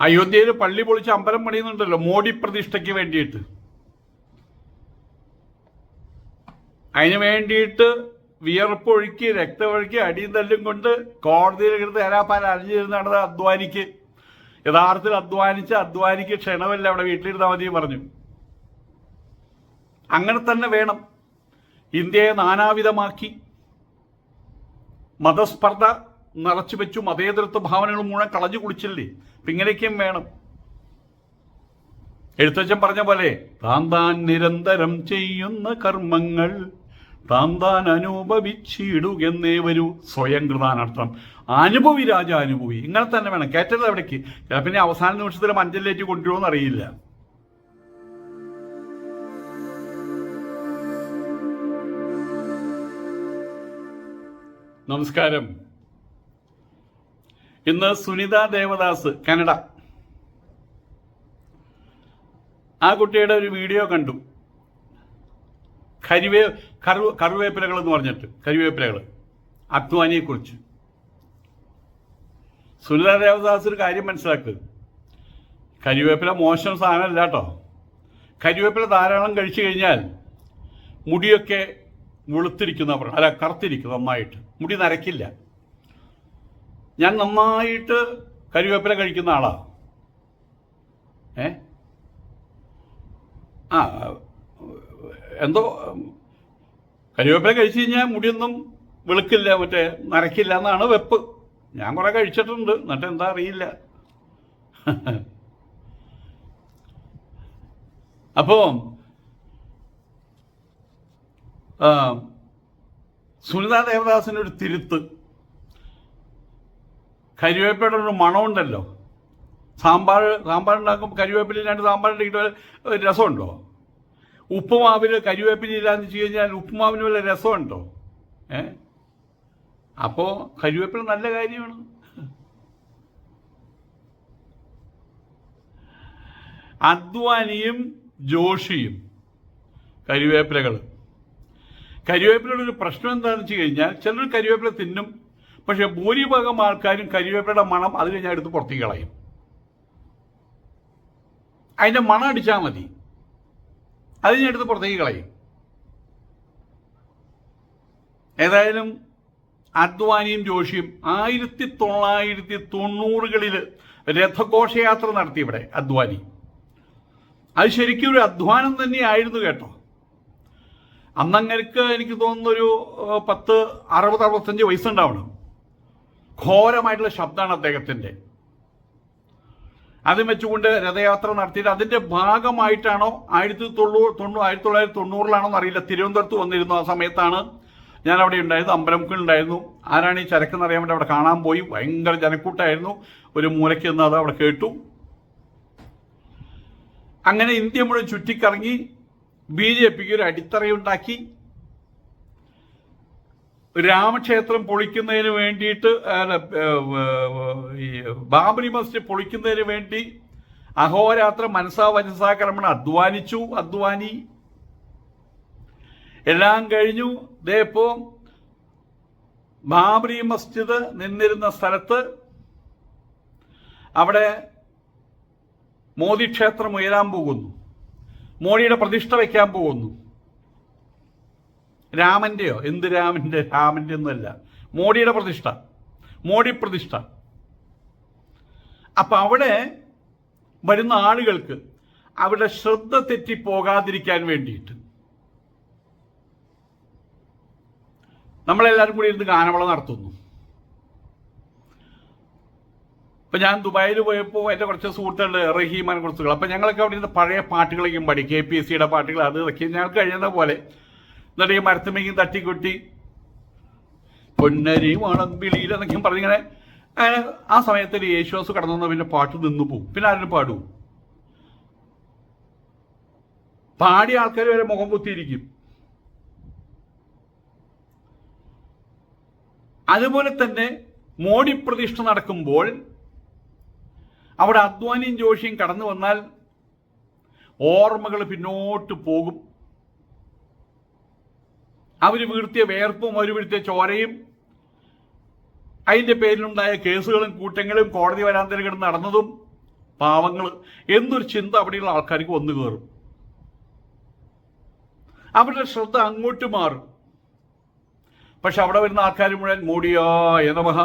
അയോധ്യയിൽ പള്ളി പൊളിച്ച് അമ്പലം പണിയുന്നുണ്ടല്ലോ. മോഡി പ്രതിഷ്ഠയ്ക്ക് വേണ്ടിയിട്ട്. അതിന് വേണ്ടിയിട്ട് വിയർപ്പൊഴുക്കി രക്തമൊഴുക്കി അടിയും തല്ലും കൊണ്ട് കോടതിയിൽ എടുത്ത് ഏരാപ്പാൽ അഴിഞ്ഞിരുന്നാണ് അധ്വാനിക്ക്. യഥാർത്ഥത്തിൽ അധ്വാനിച്ച് അധ്വാനിക്ക് ക്ഷണമല്ല അവിടെ വീട്ടിലിരുന്നാൽ മതി പറഞ്ഞു. അങ്ങനെ തന്നെ വേണം. ഇന്ത്യയെ നാനാവിധമാക്കി. മതസ്പർദ്ധ നിറച്ചു വെച്ചു മതേതരത്വ ഭാവനകൾ മുഴുവൻ കളഞ്ഞു കുളിച്ചില്ലേ? ഇങ്ങനെയൊക്കെയും വേണം. എഴുത്തച്ഛൻ പറഞ്ഞ പോലെ താൻ താൻ നിരന്തരം ചെയ്യുന്ന കർമ്മങ്ങൾ താൻ താൻ അനുഭവിച്ചിടുകെന്നേ വരൂ. സ്വയം കൃതാനർത്ഥം. അനുഭവി രാജ അനുഭവി ഇങ്ങനെ തന്നെ വേണം. കയറ്റരുത് എവിടേക്ക് പിന്നെ അവസാന നിമിഷത്തിൽ മഞ്ചലിലേക്ക് കൊണ്ടുവരുമോ അറിയില്ല. നമസ്കാരം. ഇന്ന് സുനിത ദേവദാസ് കാനഡ ആ കുട്ടിയുടെ ഒരു വീഡിയോ കണ്ടു. കരിവേ കറു കറുവേപ്പിലകൾ എന്ന് പറഞ്ഞിട്ട് കരിവേപ്പിലകൾ അദ്വാനിയെക്കുറിച്ച്. സുനിത ദേവദാസ് ഒരു കാര്യം മനസ്സിലാക്കുക കരിവേപ്പില മോശം സാധനമല്ല കേട്ടോ. കരിവേപ്പില ധാരാളം കഴിച്ചു കഴിഞ്ഞാൽ മുടിയൊക്കെ വെളുത്തിരിക്കുന്ന അല്ല കറുത്തിരിക്കും നന്നായിട്ട്. മുടി നരക്കില്ല. ഞാൻ നന്നായിട്ട് കരിവേപ്പില കഴിക്കുന്ന ആളാ. ഏ? ആ എന്തോ കരിവേപ്പില കഴിച്ചു കഴിഞ്ഞാൽ മുടിയൊന്നും വെളുക്കില്ല മറ്റേ നരക്കില്ല എന്നാണ് വെപ്പ്. ഞാൻ കുറെ കഴിച്ചിട്ടുണ്ട് എന്നിട്ട് എന്താ അറിയില്ല. അപ്പോൾ സുനിത ദേവദാസിനൊരു തിരുത്ത്. കരിവേപ്പയുടെ ഒരു മണമുണ്ടല്ലോ. സാമ്പാർ സാമ്പാർ ഉണ്ടാക്കുമ്പോൾ കരിവേപ്പിലില്ലാണ്ട് സാമ്പാർ ഉണ്ടാക്കിയിട്ട് ഒരു രസമുണ്ടോ? ഉപ്പുമാവിൽ കരിവേപ്പിലില്ലാന്ന് വെച്ച് കഴിഞ്ഞാൽ ഉപ്പുമാവിന് വല്ല രസമുണ്ടോ? ഏ? അപ്പോൾ കരിവേപ്പില നല്ല കാര്യമാണ്. അദ്വാനിയും ജോഷിയും കരിവേപ്പിലകൾ കരിവേപ്പിലയുടെ ഒരു പ്രശ്നം എന്താണെന്ന് വെച്ച് കഴിഞ്ഞാൽ ചിലർ കരിവേപ്പില തിന്നും പക്ഷെ ഭൂരിഭാഗം ആൾക്കാരും കരിവേപ്പിലയുടെ മണം അത് കഴിഞ്ഞാൽ എടുത്ത് പുറത്തേക്ക് കളയും. അതിന്റെ മണം അടിച്ചാൽ മതി. അത് ഞാൻ എടുത്ത് പുറത്തേക്ക് കളയും. ഏതായാലും അദ്വാനിയും ജോഷിയും ആയിരത്തി തൊള്ളായിരത്തി തൊണ്ണൂറുകളിൽ രഥഘോഷയാത്ര നടത്തി ഇവിടെ അദ്വാനി. അത് ശരിക്കും ഒരു അധ്വാനം തന്നെയായിരുന്നു കേട്ടോ. അന്നങ്ങർക്ക് എനിക്ക് തോന്നുന്നൊരു പത്ത് അറുപത് അറുപത്തഞ്ച് വയസ്സുണ്ടാവണം. ഘോരമായിട്ടുള്ള ശബ്ദമാണ് അദ്ദേഹത്തിന്റെ അതും വെച്ചുകൊണ്ട് രഥയാത്ര നടത്തിയിട്ട് അതിന്റെ ഭാഗമായിട്ടാണോ ആയിരത്തി തൊണ്ണൂറ് തൊണ്ണൂ ആയിരത്തി തൊള്ളായിരത്തി തൊണ്ണൂറിലാണോ എന്നറിയില്ല. തിരുവനന്തപുരത്ത് വന്നിരുന്നു ആ സമയത്താണ് ഞാൻ അവിടെ ഉണ്ടായിരുന്നു അമ്പലമുക്കിൽ ഉണ്ടായിരുന്നു. ആരാണ് ഈ ചരക്കെന്ന് അറിയാൻ വേണ്ടി അവിടെ കാണാൻ പോയി. ഭയങ്കര ജനക്കൂട്ടായിരുന്നു. ഒരു മൂലയ്ക്ക് നിന്ന് അത് അവിടെ കേട്ടു. അങ്ങനെ ഇന്ത്യ മുഴുവൻ ചുറ്റിക്കറങ്ങി ബി ജെ പിക്ക് ഒരു അടിത്തറയുണ്ടാക്കി. രാമക്ഷേത്രം പൊളിക്കുന്നതിന് വേണ്ടിയിട്ട് ഈ ബാബരി മസ്ജിദ് പൊളിക്കുന്നതിന് വേണ്ടി അഹോരാത്രം മനസാ വനസാക്രമണം അധ്വാനിച്ചു അധ്വാനി. എല്ലാം കഴിഞ്ഞു. ഇതേപ്പോ ബാബരി മസ്ജിദ് നിന്നിരുന്ന സ്ഥലത്ത് അവിടെ മോദി ക്ഷേത്രം ഉയരാൻ പോകുന്നു. മോഡിയുടെ പ്രതിഷ്ഠ വയ്ക്കാൻ പോകുന്നു. രാമന്റെയോ? എന്ത് രാമന്റെ? രാമന്റെ ഒന്നുമല്ല മോഡിയുടെ പ്രതിഷ്ഠ. മോഡി പ്രതിഷ്ഠ. അപ്പൊ അവിടെ വരുന്ന ആളുകൾക്ക് അവരുടെ ശ്രദ്ധ തെറ്റി പോകാതിരിക്കാൻ വേണ്ടിയിട്ട് നമ്മളെല്ലാവരും കൂടി ഇരുന്ന് ഗാനമേള നടത്തുന്നു. ഇപ്പൊ ഞാൻ ദുബായിൽ പോയപ്പോൾ എന്റെ കുറച്ച് സുഹൃത്തുക്കളുടെ റഹീമാൻ കുറച്ചുകൾ അപ്പൊ ഞങ്ങളൊക്കെ അവിടെ ഇരുന്ന് പഴയ പാട്ടുകളൊക്കെയും പാടി. കെ പി എസ് സിയുടെ പാട്ടുകൾ അത് ഇതൊക്കെ ഞങ്ങൾക്ക് കഴിയുന്ന പോലെ. എന്നിട്ട് ഈ മരത്തുമെങ്കിൽ തട്ടിക്കൊട്ടി. പൊന്നരി വേണം വിളിയിൽ എന്നൊക്കെ പറഞ്ഞിങ്ങനെ അങ്ങനെ ആ സമയത്തിൽ യേശുദാസ് കടന്നു വന്നാൽ പിന്നെ പാട്ട് നിന്നു പോകും പിന്നെ ആരും പാടും? പാടിയ ആൾക്കാർ വരെ മുഖം കുത്തിയിരിക്കും. അതുപോലെ തന്നെ മോഡി പ്രതിഷ്ഠ നടക്കുമ്പോൾ അവിടെ അദ്വാനിയും ജോഷിയും കടന്നു വന്നാൽ ഓർമ്മകൾ പിന്നോട്ട് പോകും. അവർ വീഴ്ത്തിയ വേർപ്പും അവർ വീഴ്ത്തിയ ചോരയും അതിന്റെ പേരിലുണ്ടായ കേസുകളും കൂട്ടങ്ങളും കോടതി വരാന്തരം കിടന്ന് നടന്നതും പാവങ്ങൾ എന്നൊരു ചിന്ത അവിടെയുള്ള ആൾക്കാർക്ക് വന്നു കയറും അവരുടെ ശ്രദ്ധ അങ്ങോട്ട് മാറും. പക്ഷെ അവിടെ വരുന്ന ആൾക്കാർ മുഴുവൻ മോഡിയായ നമഹ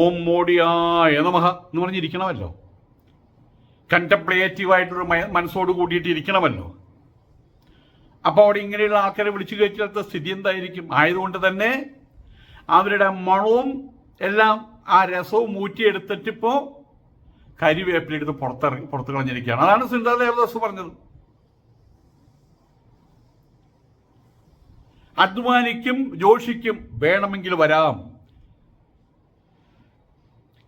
ഓം മോഡിയായ നമഹ എന്ന് പറഞ്ഞിരിക്കണമല്ലോ കണ്ടംപ്ലേറ്റീവായിട്ടൊരു മനസ്സോട് കൂടിയിട്ട് ഇരിക്കണമല്ലോ. അപ്പോൾ അവിടെ ഇങ്ങനെയുള്ള ആൾക്കാരെ വിളിച്ചു കയറ്റാത്ത സ്ഥിതി എന്തായിരിക്കും? ആയതുകൊണ്ട് തന്നെ അവരുടെ മണവും എല്ലാം ആ രസവും ഊറ്റിയെടുത്തിട്ടിപ്പോൾ കരിവേപ്പിലെടുത്ത് പുറത്തിറങ്ങി പുറത്ത് കളഞ്ഞിരിക്കുകയാണ്. അതാണ് സിന്ധാ ദേവദാസ് പറഞ്ഞത്. അദ്വാനിക്കും ജോഷിക്കും വേണമെങ്കിൽ വരാം.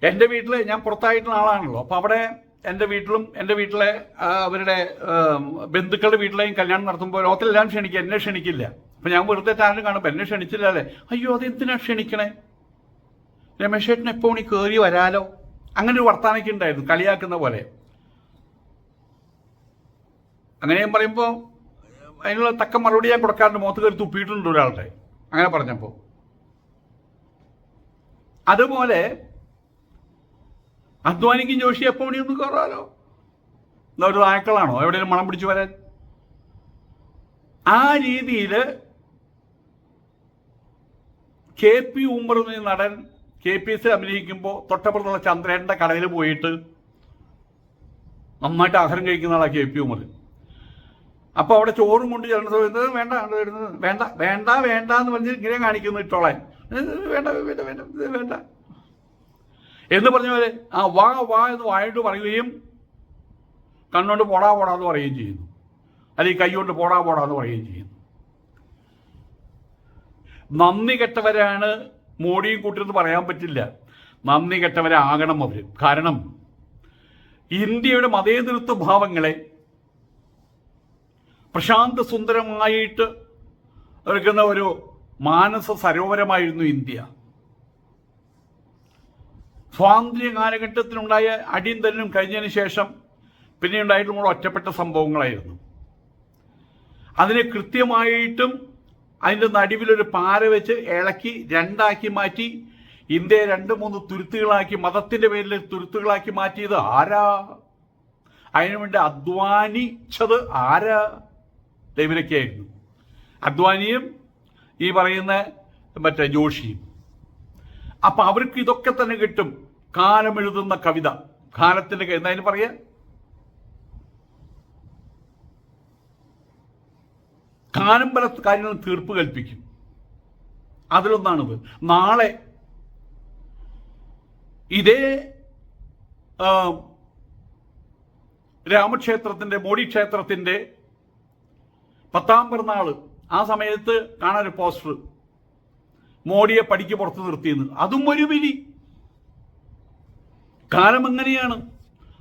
എന്റെ വീട്ടിൽ ഞാൻ പുറത്തായിട്ടുള്ള ആളാണല്ലോ. അപ്പം അവിടെ എന്റെ വീട്ടിലും എന്റെ വീട്ടിലെ അവരുടെ ബന്ധുക്കളുടെ വീട്ടിലെയും കല്യാണം നടത്തുമ്പോൾ ലോകത്തിലെല്ലാം ക്ഷണിക്കുക. എന്നെ ക്ഷണിക്കില്ല. അപ്പം ഞാൻ വെറുതെ താരം കാണുമ്പോൾ എന്നെ ക്ഷണിച്ചില്ല അല്ലേ അയ്യോ അതെന്തിനാ ക്ഷണിക്കണേ? രമേശേട്ടൻ എപ്പോൾ ഇനി കയറി വരാലോ? അങ്ങനെ ഒരു വർത്താനൊക്കെ ഉണ്ടായിരുന്നു കളിയാക്കുന്ന പോലെ. അങ്ങനെ ഞാൻ പറയുമ്പോൾ അതിനുള്ള തക്ക മറുപടി ഞാൻ കൊടുക്കാറുണ്ട്. മുഖത്ത് കയറി തുപ്പിയിട്ടുണ്ട് ഒരാളുടെ. അങ്ങനെ പറഞ്ഞപ്പോൾ അതുപോലെ അധ്വാനിക്കും ജോഷി എപ്പോൾ മണി ഒന്ന് കയറാലോ എന്താ ഒരു നായക്കളാണോ എവിടെയെങ്കിലും മണം പിടിച്ചു വരാൻ? ആ രീതിയിൽ കെ പി ഉമ്മർ നടൻ കെ പി എസ് അഭിനയിക്കുമ്പോൾ തൊട്ടപ്പുറത്തുള്ള ചന്ദ്രേട്ടന്റെ കടയിൽ പോയിട്ട് നന്നായിട്ട് ആഹാരം കഴിക്കുന്ന ആളാണ് കെ പി ഉമ്മർ. അപ്പോൾ അവിടെ ചോറും കൊണ്ട് ചെല്ലുന്ന സമയത്ത് വേണ്ട വേണ്ട വേണ്ട വേണ്ട എന്ന് പറഞ്ഞ് ഇങ്ങനെ കാണിക്കുന്നു ഇട്ടോളാൻ. വേണ്ട വേണ്ട വേണ്ട വേണ്ട. എന്ന് പറഞ്ഞ പോലെ ആ വാ വാ എന്ന് വായിട്ട് പറയുകയും കണ്ണുകൊണ്ട് പോടാ പോടാ എന്ന് പറയുകയും ചെയ്യുന്നു. അല്ലെങ്കിൽ കൈകൊണ്ട് പോടാ പോടാ എന്ന് പറയുകയും ചെയ്യുന്നു. നന്ദി കെട്ടവരാണ് മോഡിയും കൂട്ടിയെന്ന് പറയാൻ പറ്റില്ല. നന്ദി കെട്ടവരാകണം അവർ കാരണം ഇന്ത്യയുടെ മതേതൃത്വ ഭാവങ്ങളെ പ്രശാന്ത സുന്ദരമായിട്ട് എടുക്കുന്ന ഒരു മാനസ സരോവരമായിരുന്നു ഇന്ത്യ. സ്വാതന്ത്ര്യ കാലഘട്ടത്തിലുണ്ടായ അടിയന്തരനും കഴിഞ്ഞതിന് ശേഷം പിന്നെ ഉണ്ടായിട്ടുള്ള ഒറ്റപ്പെട്ട സംഭവങ്ങളായിരുന്നു. അതിനെ കൃത്യമായിട്ടും അതിന്റെ നടുവിലൊരു പാര വെച്ച് ഇളക്കി രണ്ടാക്കി മാറ്റി ഇന്ത്യയെ രണ്ട് മൂന്ന് തുരുത്തുകളാക്കി മതത്തിന്റെ പേരിൽ തുരുത്തുകളാക്കി മാറ്റിയത് ആരാ? അതിനുവേണ്ടി അധ്വാനിച്ചത് ആരാ? ദൈവരൊക്കെയായിരുന്നു. അധ്വാനിയും ഈ പറയുന്ന മറ്റേ ജോഷിയും. അപ്പം അവർക്ക് ഇതൊക്കെ തന്നെ കിട്ടും. കാലം എഴുതുന്ന കവിത. കാലത്തിന്റെ അതിന് പറയാ. കാലം പല കാര്യങ്ങളും തീർപ്പ് കൽപ്പിക്കും. അതിലൊന്നാണിത് നാളെ ഇതേ രാമക്ഷേത്രത്തിന്റെ മോഡി ക്ഷേത്രത്തിന്റെ പത്താം പിറന്നാൾ ആ സമയത്ത് കാണാൻ പോസ്റ്റർ. മോഡിയെ പടിക്ക് പുറത്ത് നിർത്തിയെന്ന്. അതും ഒരു വിധി കാലം എങ്ങനെയാണ്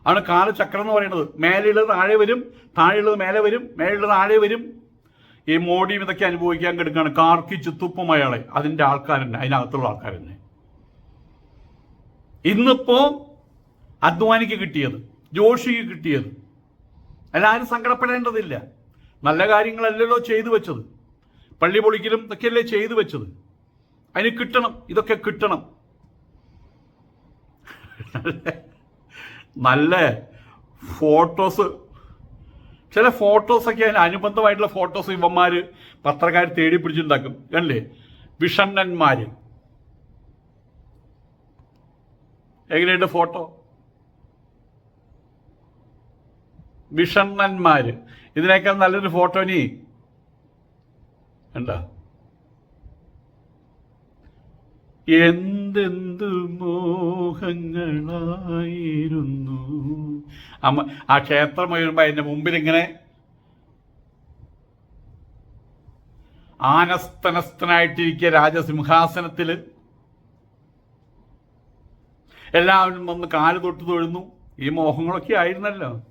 ആണ് കാലചക്രം എന്ന് പറയുന്നത്. മേലെയുള്ളത് താഴെ വരും താഴെയുള്ളത് മേലെ വരും മേലെയുള്ളത് താഴെ വരും. ഈ മോഡിയും ഇതൊക്കെ അനുഭവിക്കാൻ കിടക്കുകയാണ്. കാർക്കിച്ച് തുപ്പും അയാളെ. അതിന്റെ ആൾക്കാരുണ്ട് അതിനകത്തുള്ള ആൾക്കാരുണ്ട് ഇന്നിപ്പോ അദ്വാനിക്ക് കിട്ടിയത് ജോഷിക്ക് കിട്ടിയത്. എല്ലാവരും സങ്കടപ്പെടേണ്ടതില്ല. നല്ല കാര്യങ്ങളല്ലല്ലോ ചെയ്തു വെച്ചത്. പള്ളി പൊളിക്കലും ഇതൊക്കെയല്ലേ ചെയ്തു വെച്ചത്. അതിന് കിട്ടണം ഇതൊക്കെ കിട്ടണം. നല്ല ഫോട്ടോസ്. ചില ഫോട്ടോസൊക്കെ അതിന് അനുബന്ധമായിട്ടുള്ള ഫോട്ടോസ് ഇവന്മാർ പത്രക്കാർ തേടി പിടിച്ചുണ്ടാക്കും. കണ്ടില്ലേ? വിഷണ്ണന്മാർ എങ്ങനെയുണ്ട് ഫോട്ടോ? വിഷണ്ണന്മാര്. ഇതിനേക്കാൾ നല്ലൊരു ഫോട്ടോ നീ എന്താ എന്തെന്ത് മോഹങ്ങളായിരുന്നു? അമ്മ ആ ക്ഷേത്രം വരുമ്പോ അതിന്റെ മുമ്പിൽ ഇങ്ങനെ ആനസ്തനസ്തനായിട്ടിരിക്കുക രാജസിംഹാസനത്തിൽ എല്ലാവരും വന്ന് കാൽ തൊട്ട് തൊഴുന്നു. ഈ മോഹങ്ങളൊക്കെ ആയിരുന്നല്ലോ.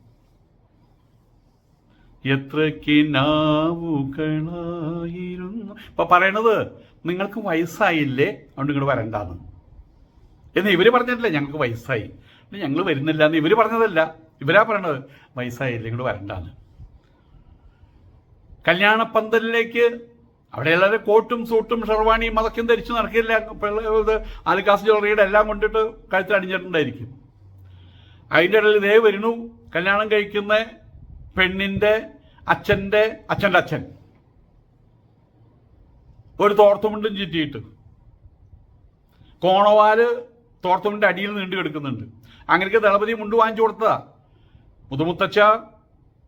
എത്ര കിനാവുകളായിരുന്നു ഇപ്പൊ പറയണത് നിങ്ങൾക്ക് വയസ്സായില്ലേ? അതുകൊണ്ട് ഇങ്ങോട്ട് വരണ്ടാന്ന്. എന്ന് ഇവർ പറഞ്ഞിട്ടില്ല ഞങ്ങൾക്ക് വയസ്സായി. ഞങ്ങൾ വരുന്നില്ല എന്ന് ഇവർ പറഞ്ഞതല്ല. ഇവരാ പറയണത് വയസ്സായില്ല ഇങ്ങോട്ട് വരണ്ടാന്ന്. കല്യാണപ്പന്തലിലേക്ക് അവിടെ എല്ലാവരും കോട്ടും സൂട്ടും ഷെർവാണിയും അതൊക്കെ ധരിച്ചു നടക്കില്ല. ആലിക്കാസ് ജ്വല്ലറിയുടെ എല്ലാം കൊണ്ടിട്ട് കഴുത്തിൽ അണിഞ്ഞിട്ടുണ്ടായിരിക്കും. അതിന്റെ ഇടയിൽ ഇതേ വരുന്നു കല്യാണം കഴിക്കുന്ന പെണ്ണിന്റെ അച്ഛന്റെ അച്ഛന്റെ അച്ഛൻ. ഒരു തോർത്തുമുണ്ടും ചുറ്റിയിട്ട്. കോണവാൽ തോർത്തുമുണ്ട് അടിയിൽ നീണ്ടു കിടക്കുന്നുണ്ട് അങ്ങനെയൊക്കെ ദളപതി മുണ്ട് വാങ്ങിച്ചു കൊടുത്തതാ. മുതുമുത്തച്ഛ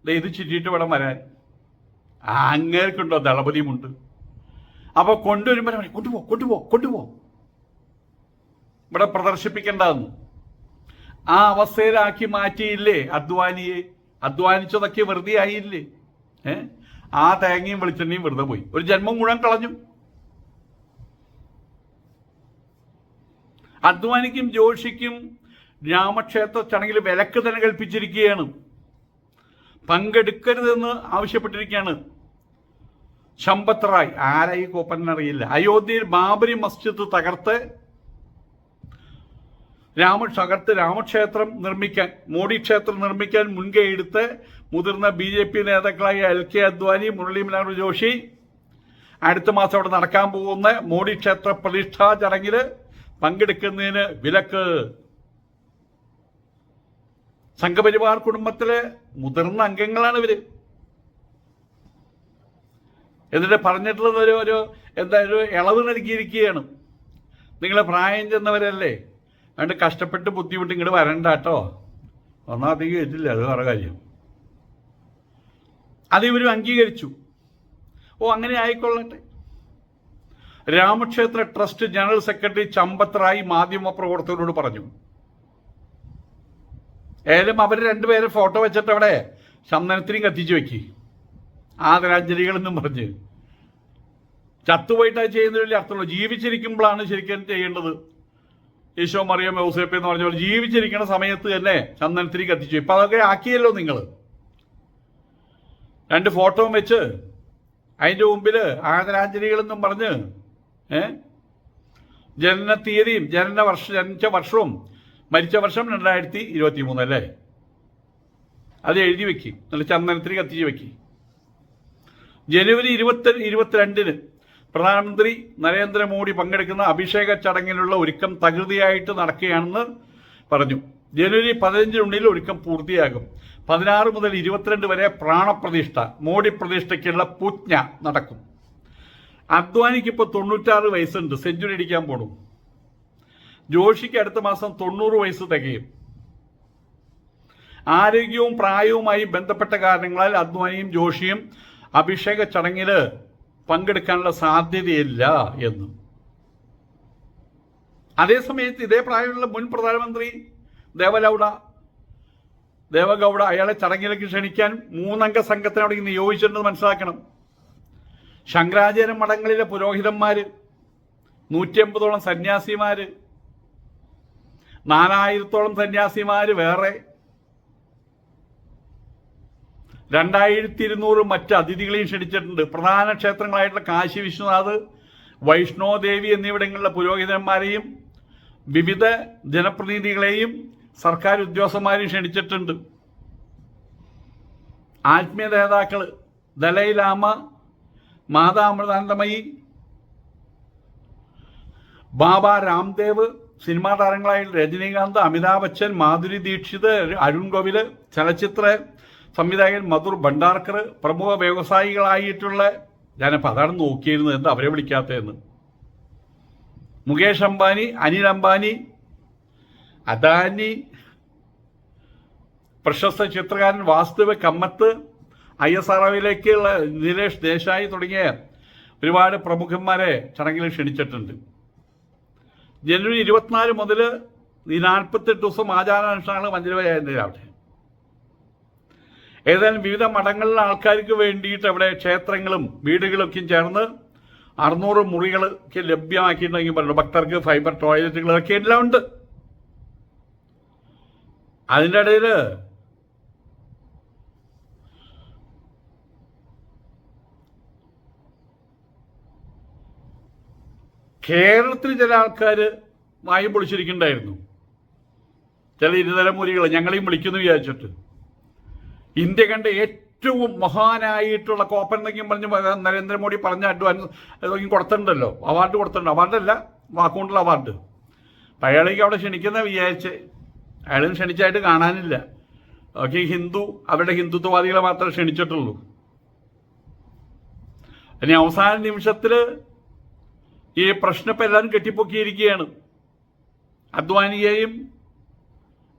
ഇത് ചുറ്റിയിട്ട് വേണം വരാൻ. അങ്ങേർക്കുണ്ടോ ദളപതി മുണ്ട്? അപ്പൊ കൊണ്ടുവരുമ്പോൾ പറയും, കൊണ്ടുപോ കൊണ്ടുപോ കൊണ്ടുപോ. ഇവിടെ പ്രദർശിപ്പിക്കേണ്ടതെന്ന് ആ അവസ്ഥയിലാക്കി മാറ്റിയില്ലേ അധ്വാനിയെ അധ്വാനിച്ചതൊക്കെ വെറുതെ ആയില്ലേ ഏ? ആ തേങ്ങയും വെളിച്ചെണ്ണയും വെറുതെ പോയി. ഒരു ജന്മം മുഴുവൻ കളഞ്ഞു. അധ്വാനിക്കും ജോഷിക്കും രാമക്ഷേത്ര ചടങ്ങിൽ വിലക്ക് തന്നെ കൽപ്പിച്ചിരിക്കുകയാണ്. പങ്കെടുക്കരുതെന്ന് ആവശ്യപ്പെട്ടിരിക്കുകയാണ്. ശമ്പത്ത് റായ് ആരായി കോപ്പനറിയില്ല അയോധ്യയിൽ ബാബരി മസ്ജിദ് തകർത്ത് രാമ തകർത്ത് രാമക്ഷേത്രം നിർമ്മിക്കാൻ മോഡി ക്ഷേത്രം നിർമ്മിക്കാൻ മുൻകൈ എടുത്ത് മുതിർന്ന ബി ജെ പി നേതാക്കളായ എൽ കെ അദ്വാനി മുരളി മനോഹർ ജോഷി അടുത്ത മാസം അവിടെ നടക്കാൻ പോകുന്ന മോഡി ക്ഷേത്ര പ്രതിഷ്ഠാ ചടങ്ങിൽ പങ്കെടുക്കുന്നതിന് വിലക്ക്. സംഘപരിവാർ കുടുംബത്തിലെ മുതിർന്ന അംഗങ്ങളാണ് ഇവർ. എന്നിട്ട് പറഞ്ഞിട്ടുള്ളത് ഒരു ഒരു എന്താ ഒരു ഇളവ് നൽകിയിരിക്കുകയാണ്. നിങ്ങൾ പ്രായം ചെന്നവരല്ലേ? അതുകൊണ്ട് കഷ്ടപ്പെട്ട് ബുദ്ധിമുട്ട് ഇങ്ങോട്ട് വരണ്ട കേട്ടോ. ഒന്നാമത്തേക്ക് എത്തില്ല അത് വേറെ കാര്യം. അത് ഇവരും അംഗീകരിച്ചു. ഓ അങ്ങനെ ആയിക്കൊള്ളട്ടെ. രാമക്ഷേത്ര ട്രസ്റ്റ് ജനറൽ സെക്രട്ടറി ചമ്പത്രായി മാധ്യമപ്രവർത്തകരോട് പറഞ്ഞു. ഏലും അവർ രണ്ടുപേരെ ഫോട്ടോ വെച്ചിട്ട് അവിടെ ചന്ദനത്തിനും കത്തിച്ചു വെക്കി. ആദരാഞ്ജലികളെന്നും പറഞ്ഞ്. ചത്തുപോയിട്ട് അത് ചെയ്യുന്നതിൽ വലിയ അർത്ഥമുള്ളൂ ജീവിച്ചിരിക്കുമ്പോഴാണ് ശരിക്കും ചെയ്യേണ്ടത്. ഈശോ മറിയം ഔസേപ്പ് എന്ന് പറഞ്ഞ പോലെ ജീവിച്ചിരിക്കുന്ന സമയത്ത് തന്നെ ചന്ദനത്തിരി കത്തിച്ചു. ഇപ്പൊ അതൊക്കെ ആക്കിയല്ലോ നിങ്ങൾ രണ്ട് ഫോട്ടോ വെച്ച് അതിന്റെ മുമ്പിൽ ആദരാഞ്ജലികളെന്നും പറഞ്ഞ് ജനന തീയതിയും ജനന വർഷ ജനിച്ച വർഷവും മരിച്ച വർഷം രണ്ടായിരത്തി ഇരുപത്തി മൂന്ന് അല്ലേ? അത് എഴുതി വെക്കി. നല്ല ചന്ദനത്തിന് കത്തിച്ച് വെക്കി. ജനുവരി ഇരുപത്തി ഇരുപത്തിരണ്ടിന് പ്രധാനമന്ത്രി നരേന്ദ്രമോദി പങ്കെടുക്കുന്ന അഭിഷേക ചടങ്ങിനുള്ള ഒരുക്കം തകൃതിയായിട്ട് നടക്കുകയാണെന്ന് പറഞ്ഞു. ജനുവരി പതിനഞ്ചിനുള്ളിൽ ഒരുക്കം പൂർത്തിയാകും. പതിനാറ് മുതൽ ഇരുപത്തിരണ്ട് വരെ പ്രാണപ്രതിഷ്ഠ മോഡി പ്രതിഷ്ഠയ്ക്കുള്ള പൂജ്ഞ നടക്കും. അദ്വാനിക്ക് ഇപ്പോൾ തൊണ്ണൂറ്റാറ് വയസ്സുണ്ട്. സെഞ്ചുറി അടിക്കാൻ പോണു. ജോഷിക്ക് അടുത്ത മാസം തൊണ്ണൂറ് വയസ്സ് തികയും. ആരോഗ്യവും പ്രായവുമായി ബന്ധപ്പെട്ട കാരണങ്ങളാൽ അദ്വാനിയും ജോഷിയും അഭിഷേക ചടങ്ങിൽ പങ്കെടുക്കാനുള്ള സാധ്യതയില്ല എന്നും. അതേസമയത്ത് ഇതേ പ്രായമുള്ള മുൻ പ്രധാനമന്ത്രി ദേവലൗഡ ദേവഗൌഡ അയാളെ ചടങ്ങിലേക്ക് ക്ഷണിക്കാൻ മൂന്നംഗ സംഘത്തിനെ അവിടെ നിയോഗിച്ചിട്ടുണ്ടെന്ന് മനസ്സിലാക്കണം. ശങ്കരാചാര്യ മഠങ്ങളിലെ പുരോഹിതന്മാര് നൂറ്റി അമ്പതോളം സന്യാസിമാര് നാലായിരത്തോളം സന്യാസിമാര് വേറെ. രണ്ടായിരത്തി ഇരുന്നൂറ് മറ്റ് അതിഥികളെയും ക്ഷണിച്ചിട്ടുണ്ട്. പ്രധാന ക്ഷേത്രങ്ങളായിട്ടുള്ള കാശി വിശ്വനാഥ് വൈഷ്ണോദേവി എന്നിവിടങ്ങളിലെ പുരോഹിതന്മാരെയും വിവിധ ജനപ്രതിനിധികളെയും സർക്കാർ ഉദ്യോഗസ്ഥന്മാരെയും ക്ഷണിച്ചിട്ടുണ്ട്. ആത്മീയ നേതാക്കൾ ദലൈലാമ മാതാമൃതാനന്ദമയി. ബാബ രാംദേവ് സിനിമാ താരങ്ങളായ രജനീകാന്ത് അമിതാഭ് ബച്ചൻ മാധുരി ദീക്ഷിത് അരുൺ ഗോവിൽ ചലച്ചിത്ര സംവിധായകൻ മധുർ ഭണ്ഡാർക്കർ പ്രമുഖ വ്യവസായികളായിട്ടുള്ള ഞാനിപ്പോൾ അതാണ് നോക്കിയിരുന്നത് എന്താ അവരെ വിളിക്കാത്തതെന്ന്. മുകേഷ് അംബാനി അനിൽ അംബാനി അദാനി പ്രശസ്ത ചിത്രകാരൻ വാസ്തുവ കമ്മത്ത് ഐ എസ് ആർ ഒയിലേക്കുള്ള നിലേഷ് ദേശായി തുടങ്ങിയ ഒരുപാട് പ്രമുഖന്മാരെ ചടങ്ങിൽ ക്ഷണിച്ചിട്ടുണ്ട്. ജനുവരി ഇരുപത്തിനാല് മുതൽ ഈ നാൽപ്പത്തെട്ട് ദിവസം ആചാരാനുഷ്ഠാനങ്ങൾ മഞ്ജുരവരായിട്ട് ഏതായാലും വിവിധ മഠങ്ങളിലെ ആൾക്കാർക്ക് വേണ്ടിയിട്ട് അവിടെ ക്ഷേത്രങ്ങളും വീടുകളൊക്കെയും ചേർന്ന് അറുന്നൂറ് മുറികളൊക്കെ ലഭ്യമാക്കിയിട്ടുണ്ടെങ്കിൽ പറഞ്ഞു. ഭക്തർക്ക് ഫൈബർ ടോയ്ലറ്റുകളൊക്കെ എല്ലാം ഉണ്ട്. അതിന്റെ ഇടയിൽ കേരളത്തിൽ ചില ആൾക്കാർ വായു പൊളിച്ചിരിക്കുന്നുണ്ടായിരുന്നു. ചില ഇരുതലമൂലികൾ ഞങ്ങളെയും വിളിക്കുന്നു വിചാരിച്ചിട്ട്. ഇന്ത്യ കണ്ട ഏറ്റവും മഹാനായിട്ടുള്ള കോപ്പൻ എന്നൊക്കെ പറഞ്ഞ് നരേന്ദ്രമോദി പറഞ്ഞ അഡ്വാൻസ് അതൊക്കെ കൊടുത്തിട്ടുണ്ടല്ലോ. അവാർഡ് കൊടുത്തിട്ടുണ്ട്. അവാർഡല്ല വാക്കുകൊണ്ടുള്ള അവാർഡ്. അപ്പം അയാളേക്ക് അവിടെ ക്ഷണിക്കുന്ന വിചാരിച്ച് അയാളും ക്ഷണിച്ചായിട്ട് കാണാനില്ല. ഓക്കെ ഹിന്ദു അവരുടെ ഹിന്ദുത്വവാദികളെ മാത്രമേ ക്ഷണിച്ചിട്ടുള്ളൂ. ഇനി അവസാന നിമിഷത്തിൽ ഈ പ്രശ്നം ഇപ്പം എല്ലാവരും കെട്ടിപ്പൊക്കിയിരിക്കുകയാണ്. അദ്വാനിയെയും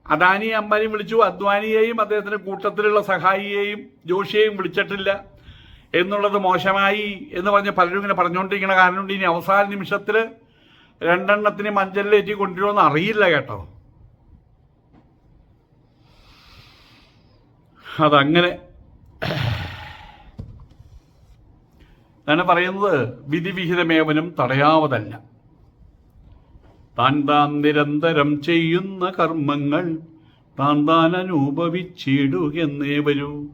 അദാനി അമ്മാനെയും വിളിച്ചു. അദ്വാനിയെയും അദ്ദേഹത്തിന്റെ കൂട്ടത്തിലുള്ള സഹായിയെയും ജോഷിയെയും വിളിച്ചിട്ടില്ല എന്നുള്ളത് മോശമായി എന്ന് പറഞ്ഞ് പലരും ഇങ്ങനെ പറഞ്ഞുകൊണ്ടിരിക്കുന്ന കാരണം ഇനി അവസാന നിമിഷത്തിൽ രണ്ടെണ്ണത്തിന് മഞ്ചലിലേറ്റി കൊണ്ടുവരുമെന്ന് അറിയില്ല കേട്ടോ. അതങ്ങനെ ആണ് പറയുന്നത് വിധിവിഹിതമേവനും തടയാവതല്ല. താൻ താൻ നിരന്തരം ചെയ്യുന്ന കർമ്മങ്ങൾ താൻ താൻ അനുഭവിച്ചിടുകെന്നേ വരൂ.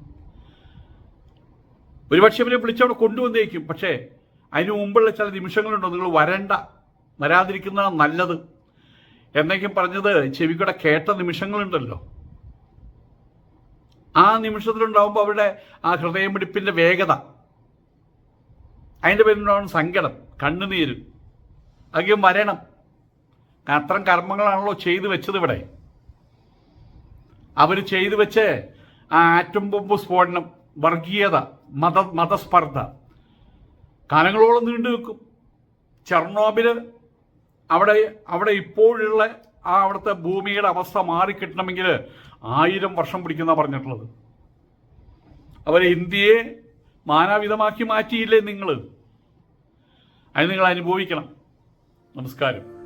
ഒരുപക്ഷെ ഇവരെ വിളിച്ചവിടെ കൊണ്ടുവന്നേക്കും. പക്ഷേ അതിനു മുമ്പുള്ള ചില നിമിഷങ്ങളുണ്ടോ? നിങ്ങൾ വരണ്ട. വരാതിരിക്കുന്നതാണ് നല്ലത്. എന്നേക്കും പറഞ്ഞത് ചെവിക്കൂടെ കേട്ട നിമിഷങ്ങളുണ്ടല്ലോ. ആ നിമിഷത്തിലുണ്ടാവുമ്പോൾ അവരുടെ ആ ഹൃദയമിടിപ്പിന്റെ വേഗത അതിന്റെ പേരിലാണ് സങ്കടം കണ്ണുനീര്. അതൊക്കെ ഞാൻ അത്തരം കർമ്മങ്ങളാണല്ലോ ചെയ്തു വെച്ചത് ഇവിടെ. അവർ ചെയ്തു വെച്ച് ആ ആറ്റം ബോംബ് സ്ഫോടനം വർഗീയത മത മതസ്പർദ്ധ. കാലങ്ങളോളം നീണ്ടു നിൽക്കും. ചെർണോബിൽ അവിടെ അവിടെ ഇപ്പോഴുള്ള ആ അവിടുത്തെ ഭൂമിയുടെ അവസ്ഥ മാറിക്കിട്ടണമെങ്കിൽ ആയിരം വർഷം പിടിക്കുന്ന പറഞ്ഞിട്ടുള്ളത്. അവർ ഇന്ത്യയെ മാനാവിധമാക്കി മാറ്റിയില്ലേ നിങ്ങൾ അത് നിങ്ങൾ അനുഭവിക്കണം. നമസ്കാരം.